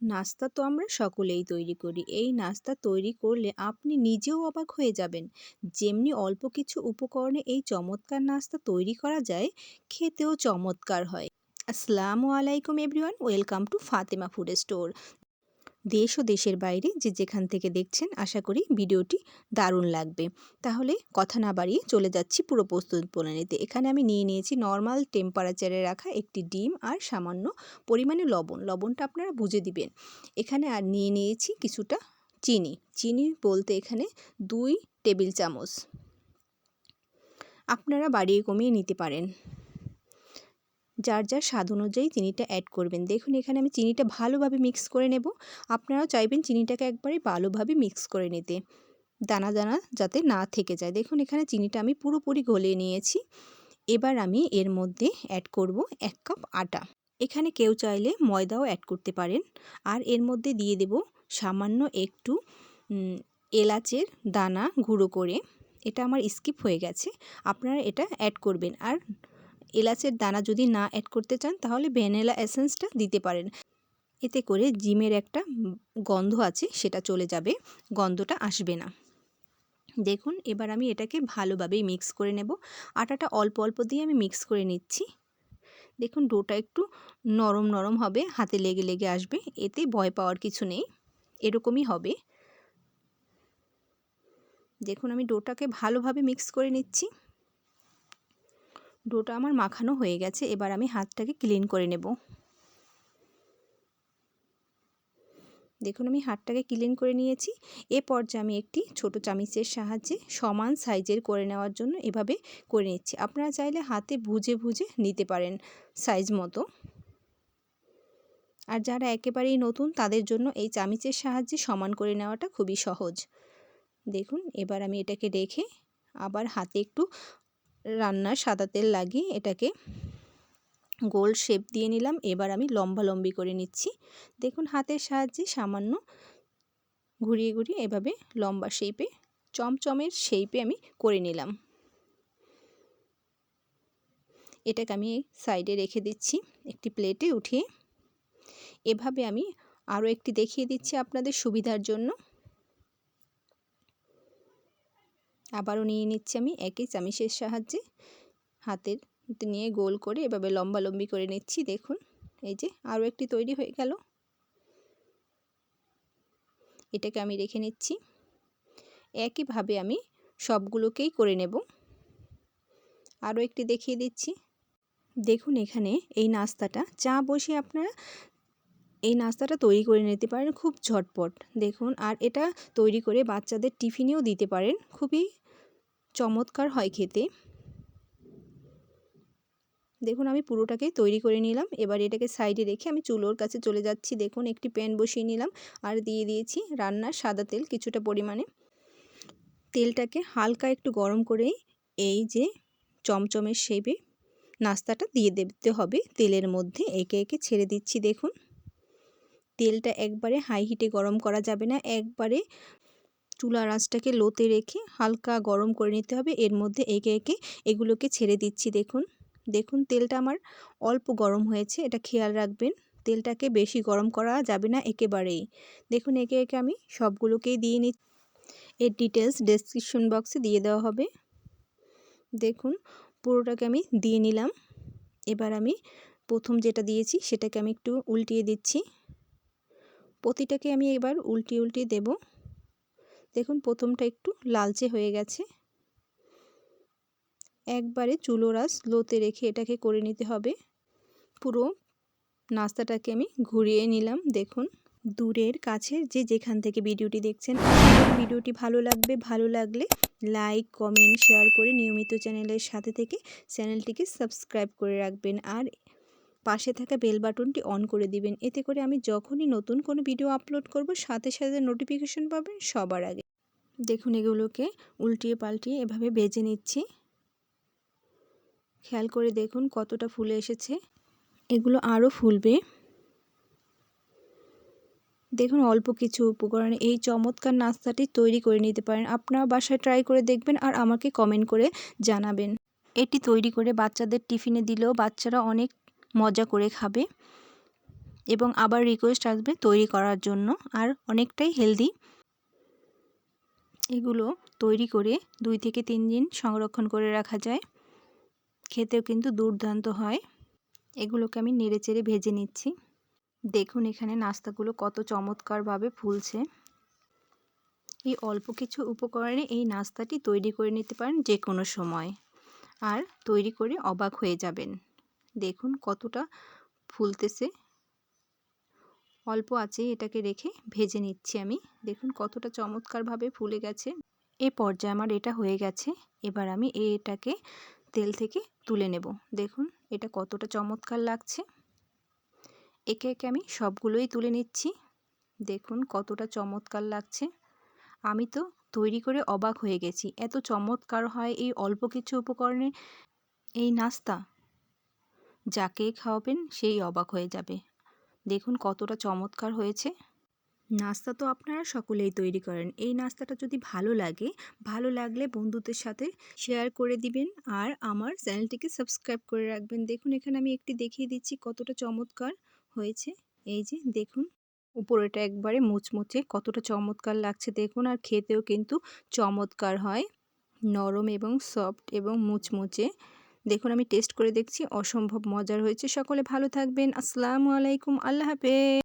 নাস্তা তো আমরা সকলেই তৈরি করি। এই নাস্তা তৈরি করলে আপনি নিজেও অবাক হয়ে যাবেন। যেমনি অল্প কিছু উপকরণে এই চমৎকার নাস্তা তৈরি করা যায়, খেতেও চমৎকার হয়। আসসালামু আলাইকুম everyone, welcome to Fatema food store. দেশ ও দেশের বাইরে যে যেখান থেকে দেখছেন, আশা করি ভিডিওটি দারুণ লাগবে। তাহলে কথা না বাড়িয়ে চলে যাচ্ছি পুরো প্রস্তুত প্রণালীতে। এখানে আমি নিয়ে নিয়েছি নর্মাল টেম্পারেচারে রাখা একটি ডিম আর সামান্য পরিমাণে লবণ। লবণটা আপনারা বুঝে দিবেন। এখানে আর নিয়ে নিয়েছি কিছুটা চিনি। চিনি বলতে এখানে দুই টেবিল চামচ। আপনারা বাড়িয়ে কমিয়ে নিতে পারেন। যার যার স্বাদ অনুযায়ী চিনিটা অ্যাড করবেন। দেখুন, এখানে আমি চিনিটা ভালোভাবে মিক্স করে নেব। আপনারাও চাইবেন চিনিটাকে একবারে ভালোভাবে মিক্স করে নিতে। দানা দানা যাতে না থেকে যায়। দেখুন, এখানে চিনিটা আমি পুরোপুরি গলিয়ে নিয়েছি। এবার আমি এর মধ্যে অ্যাড করব এক কাপ আটা। এখানে কেউ চাইলে ময়দাও অ্যাড করতে পারেন। আর এর মধ্যে দিয়ে দেব সামান্য একটু এলাচের দানা গুঁড়ো করে। এটা আমার স্কিপ হয়ে গেছে। আপনারা এটা অ্যাড করবেন। আর এলাচের দানা যদি না অ্যাড করতে চান, তাহলে ভ্যানিলা এসেন্সটা দিতে পারেন। এতে করে জিমের একটা গন্ধ আছে, সেটা চলে যাবে, গন্ধটা আসবে না। দেখুন, এবার আমি এটাকে ভালোভাবেই মিক্স করে নেব। আটাটা অল্প অল্প দিয়ে আমি মিক্স করে নিচ্ছি। দেখুন, ডোটা একটু নরম নরম হবে, হাতে লেগে লেগে আসবে, এতে ভয় পাওয়ার কিছু নেই, এরকমই হবে। দেখুন, আমি ডোটাকে ভালোভাবে মিক্স করে নিচ্ছি। ডোটা আমার মাখানো হয়ে গেছে, এবার আমি হাতটাকে ক্লিন করে নেব। দেখুন, আমি হাতটাকে ক্লিন করে নিয়েছি। এ পর্যায়ে আমি একটি ছোট চামিচের সাহায্যে সমান সাইজের করে নেওয়ার জন্য এভাবে করে নিচ্ছি। আপনারা চাইলে হাতে ভুজে ভুজে নিতে পারেন সাইজ মতো। আর যারা একেবারেই নতুন, তাদের জন্য এই চামিচের সাহায্যে সমান করে নেওয়াটা খুবই সহজ। দেখুন, এবার আমি এটাকে রেখে আবার হাতে একটু রান্নার সাদা তেল লাগিয়ে এটাকে গোল শেপ দিয়ে নিলাম। এবার আমি লম্বা লম্বি করে নিচ্ছি। দেখুন হাতের সাহায্যে সামান্য ঘুরিয়ে ঘুরিয়ে এভাবে লম্বা শেপে, চমচমের শেপে আমি করে নিলাম। এটাকে আমি সাইডে রেখে দিচ্ছি একটি প্লেটে উঠিয়ে। এভাবে আমি আরও একটি দেখিয়ে দিচ্ছি আপনাদের সুবিধার জন্য। আবারও নিয়ে নিচ্ছি আমি একই চামিচের সাহায্যে। হাতের নিয়ে গোল করে এভাবে লম্বা লম্বি করে নিচ্ছি, দেখুন। এই যে আরও একটি তৈরি হয়ে গেল। এটাকে আমি রেখে নিচ্ছি। একইভাবে আমি সবগুলোকেই করে নেব। আরও একটি দেখিয়ে দিচ্ছি। দেখুন এখানে এই নাস্তাটা, চা বসে আপনারা এই নাস্তাটা তৈরি করে নিতে পারেন খুব ঝটপট। দেখুন, আর এটা তৈরি করে বাচ্চাদের টিফিনেও দিতে পারেন, খুবই চমৎকার হয় খেতে। দেখুন, আমি পুরোটাকে তৈরি করে নিলাম। এবার এটাকে সাইডে রেখে আমি চুলোর কাছে চলে যাচ্ছি। দেখুন, একটি প্যান বসিয়ে নিলাম আর দিয়ে দিয়েছি রান্নার সাদা তেল কিছুটা পরিমাণে। তেলটাকে হালকা একটু গরম করেই এই যে চমচমের শেপে নাস্তাটা দিয়ে দিতে হবে তেলের মধ্যে। একে একে ছেড়ে দিচ্ছি, দেখুন। তেলটা একবারে হাই হিটে গরম করা যাবে না। একবারে চুলার আঁচটাকে লোতে রেখে হালকা গরম করে নিতে হবে। এর মধ্যে একে একে এগুলোকে ছেড়ে দিচ্ছি, দেখুন। দেখুন, তেলটা আমার অল্প গরম হয়েছে, এটা খেয়াল রাখবেন। তেলটাকে বেশি গরম করা যাবে না একেবারেই। দেখুন, একে একে আমি সবগুলোকেই দিয়ে নি এর ডিটেলস ডেসক্রিপশন বক্সে দিয়ে দেওয়া হবে। দেখুন, পুরোটাকে আমি দিয়ে নিলাম। এবার আমি প্রথম যেটা দিয়েছি, সেটাকে আমি একটু উল্টিয়ে দিচ্ছি। প্রতিটাকে আমি এবার উল্টিয়ে উল্টিয়ে দেব। দেখুন প্রথমটা একটু লালচে হয়ে গেছে। একবারে চুলো রাস লোতে রেখে এটাকে করে নিতে হবে। পুরো নাস্তাটাকে আমি ঘুরিয়ে নিলাম। দেখুন দূরের কাছের যে যেখান থেকে ভিডিওটি দেখছেন, ভিডিওটি ভালো লাগবে, ভালো লাগলে লাইক, কমেন্ট, শেয়ার করে নিয়মিত চ্যানেলের সাথে থেকে চ্যানেলটিকে সাবস্ক্রাইব করে রাখবেন। আর পাশে থাকা বেল বাটনটি অন করে দিবেন। এতে করে আমি যখনই নতুন কোনো ভিডিও আপলোড করব, সাথে সাথে নোটিফিকেশন পাবেন সবার আগে। দেখুন এগুলোকে উল্টিয়ে পাল্টিয়ে এভাবে বেজে নিচ্ছি। খেয়াল করে দেখুন কতটা ফুলে এসেছে। এগুলো আরও ফুলবে। দেখুন অল্প কিছু উপকরণে এই চমৎকার নাস্তাটি তৈরি করে নিতে পারেন। আপনারা বাসায় ট্রাই করে দেখবেন আর আমাকে কমেন্ট করে জানাবেন। এটি তৈরি করে বাচ্চাদের টিফিনে দিলেও বাচ্চারা অনেক মজা করে খাবে এবং আবার রিকোয়েস্ট আসবে তৈরি করার জন্য। আর অনেকটাই হেলদি এগুলো তৈরি করে দুই থেকে তিন দিন সংরক্ষণ করে রাখা যায়। খেতেও কিন্তু দুর্দান্ত হয়। এগুলোকে আমি নেড়েচেড়ে ভেজে নিচ্ছি। দেখুন এখানে নাস্তাগুলো কত চমৎকারভাবে ফুলছে। এই অল্প কিছু উপকরণে এই নাস্তাটি তৈরি করে নিতে পারেন যে কোনো সময়। আর তৈরি করে অবাক হয়ে যাবেন। দেখুন কতটা ফুলতেছে। অল্প আছে এটাকে রেখে ভেজে নিচ্ছি আমি। দেখুন কতটা চমৎকারভাবে ফুলে গেছে। এ পর্যায়ে আমার এটা হয়ে গেছে। এবার আমি এটাকে তেল থেকে তুলে নেব। দেখুন এটা কতটা চমৎকার লাগছে। একে একে আমি সবগুলোই তুলে নিচ্ছি। দেখুন কতটা চমৎকার লাগছে। আমি তো তৈরি করে অবাক হয়ে গেছি। এত চমৎকার হয় এই অল্প কিছু উপকরণে। এই নাস্তা যাকে খাওয়াবেন সেই অবাক হয়ে যাবে। দেখুন কতটা চমৎকার হয়েছে। নাস্তা তো আপনারা সকলেই তৈরি করেন। এই নাস্তাটা যদি ভালো লাগে, ভালো লাগলে বন্ধুদের সাথে শেয়ার করে দিবেন আর আমার চ্যানেলটিকে সাবস্ক্রাইব করে রাখবেন। দেখুন এখানে আমি একটি দেখিয়ে দিচ্ছি কতটা চমৎকার হয়েছে। এই যে দেখুন উপরেটা একবারে মুচমুচে কতটা চমৎকার লাগছে। দেখুন আর খেতেও কিন্তু চমৎকার হয়। নরম এবং সফট এবং মুচমুচে। দেখুন, আমি টেস্ট করে দেখছি, অসম্ভব মজার হয়েছে। সকলে ভালো থাকবেন। আসসালামু আলাইকুম, আল্লাহ হাফেজ।